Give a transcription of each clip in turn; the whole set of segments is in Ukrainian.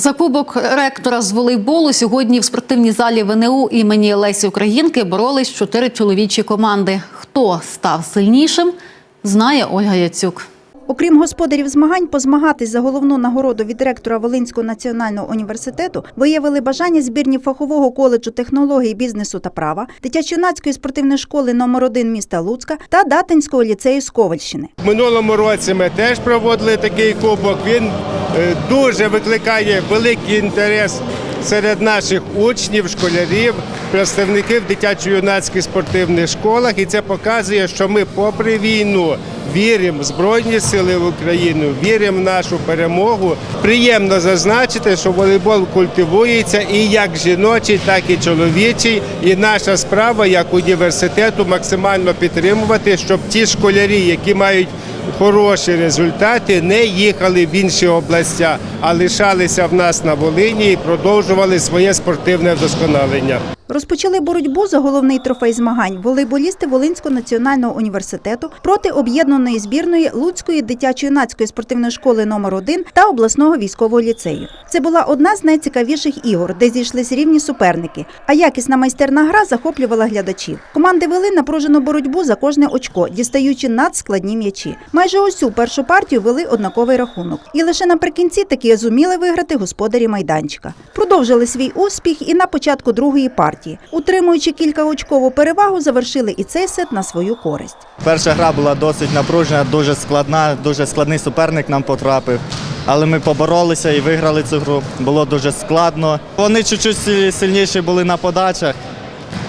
За кубок ректора з волейболу сьогодні в спортивній залі ВНУ імені Лесі Українки боролись чотири чоловічі команди. Хто став сильнішим, знає Ольга Яцюк. Окрім господарів змагань, позмагатись за головну нагороду від ректора Волинського національного університету виявили бажання збірні фахового коледжу технологій бізнесу та права, дитячо-юнацької спортивної школи номер 1 міста Луцька та Датинського ліцею з Ковальщини. Минулому році ми теж проводили такий кубок. Він е, дуже викликає великий інтерес серед наших учнів, школярів, представників дитячо-юнацьких спортивних школах. І це показує, що ми, попри війну, віримо в Збройні Сили в Україну, віримо в нашу перемогу. Приємно зазначити, що волейбол культивується і як жіночий, так і чоловічий. І наша справа як університету максимально підтримувати, щоб ті школярі, які мають хороші результати, не їхали в інші області, а лишалися в нас на Волині і продовжували своє спортивне вдосконалення. Розпочали боротьбу за головний трофей змагань волейболісти Волинського національного університету проти об'єднаної збірної Луцької дитячо-юнацької спортивної школи номер 1 та обласного військового ліцею. Це була одна з найцікавіших ігор, де зійшлись рівні суперники. А якісна майстерна гра захоплювала глядачів. Команди вели напружену боротьбу за кожне очко, дістаючи надскладні м'ячі. Майже усю першу партію вели однаковий рахунок. І лише наприкінці таки зуміли виграти господарі майданчика. Продовжили свій успіх і на початку другої партії. Утримуючи кількаочкову перевагу, завершили і цей сет на свою користь. Перша гра була досить напружена, дуже складна, дуже складний суперник нам потрапив. Але ми поборолися і виграли цю гру. Було дуже складно. Вони чуть-чуть сильніші були на подачах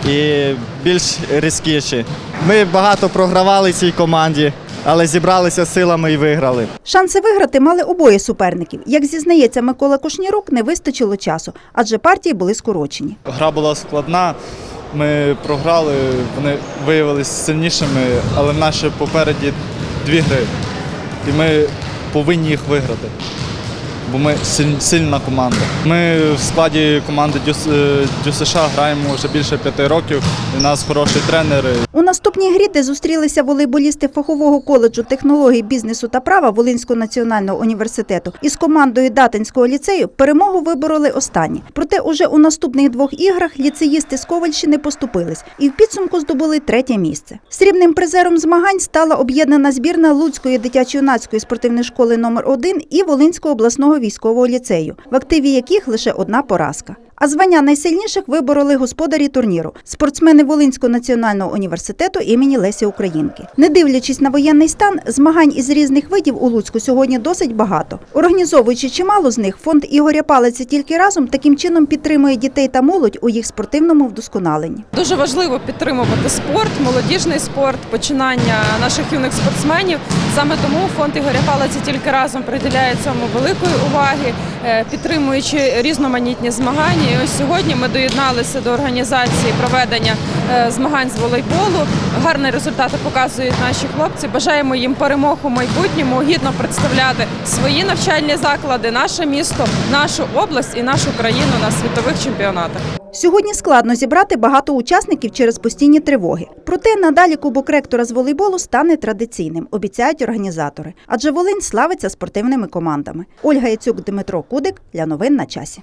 і більш різкіші. Ми багато програвали цій команді, але зібралися силами і виграли. Шанси виграти мали обоє суперників. Як зізнається Микола Кушнірук, не вистачило часу, адже партії були скорочені. Гра була складна. Ми програли, вони виявилися сильнішими, але в наші попереді дві гри. І ми повинні їх виграти. Бо ми силь- сильна команда. Ми в складі команди Дюс, е, ДЮСШ граємо вже більше п'яти років. У нас хороший тренер. У наступній грі, де зустрілися волейболісти фахового коледжу технологій бізнесу та права Волинського національного університету із командою Датинського ліцею, перемогу вибороли останні. Проте уже у наступних двох іграх ліцеїсти з Ковальщини поступились і в підсумку здобули третє місце. Срібним призером змагань стала об'єднана збірна Луцької дитячо-юнацької спортивної школи номер 1 і Волинського обласного військового ліцею, в активі яких лише одна поразка. А звання найсильніших вибороли господарі турніру спортсмени Волинського національного університету імені Лесі Українки. Не дивлячись на воєнний стан, змагань із різних видів у Луцьку сьогодні досить багато. Організовуючи чимало з них, фонд Ігоря Палиця тільки разом таким чином підтримує дітей та молодь у їх спортивному вдосконаленні. Дуже важливо підтримувати спорт, молодіжний спорт, починання наших юних спортсменів. Саме тому фонд Ігоря Палиця тільки разом приділяє цьому великої уваги, підтримуючи різноманітні змагання. І ось сьогодні ми доєдналися до організації проведення е, змагань з волейболу. Гарні результати показують наші хлопці. Бажаємо їм перемог у майбутньому, гідно представляти свої навчальні заклади, наше місто, нашу область і нашу країну на світових чемпіонатах. Сьогодні складно зібрати багато учасників через постійні тривоги. Проте надалі кубок ректора з волейболу стане традиційним, обіцяють організатори. Адже Волинь славиться спортивними командами. Ольга Яцюк, Дмитро Кудик для новин на часі.